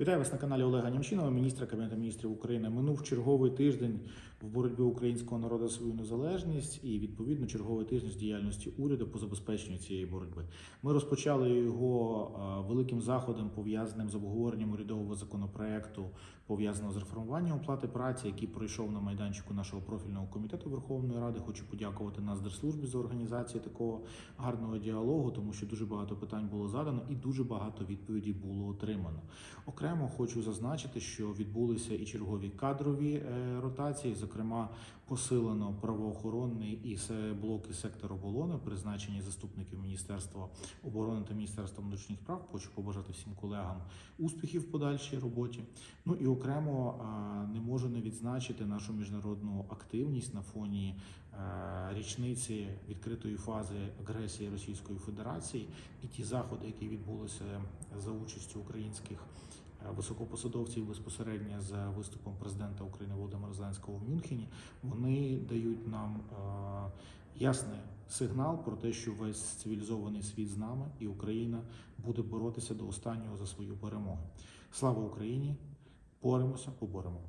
Вітаю вас на каналі Олега Німчинова, міністра Кабінету міністрів України. Минув черговий тиждень в боротьбі українського народу за свою незалежність і відповідно черговий тиждень з діяльності уряду по забезпеченню цієї боротьби. Ми розпочали його е, великим заходом, пов'язаним з обговоренням урядового законопроекту, пов'язаного з реформуванням оплати праці, який пройшов на майданчику нашого профільного комітету Верховної Ради. Хочу подякувати Нацдержслужбі за організацію такого гарного діалогу, тому що дуже багато питань було задано і дуже багато відповідей було отримано. Окремо хочу зазначити, що відбулися і чергові кадрові е, ротації, зокрема, посилено правоохоронний і блоки сектору оборони, призначені заступників Міністерства оборони та Міністерства внутрішніх справ. Хочу побажати всім колегам успіхів в подальшій роботі. Ну і окремо не можу не відзначити нашу міжнародну активність на фоні е, річниці відкритої фази агресії Російської Федерації і ті заходи, які відбулися за участю українських е, високопосадовців безпосередньо за виступом президента України Володимира Зеленського в Мюнхені, вони дають нам е, ясний сигнал про те, що весь цивілізований світ з нами і Україна буде боротися до останнього за свою перемогу. Слава Україні! Боремося, поборемо.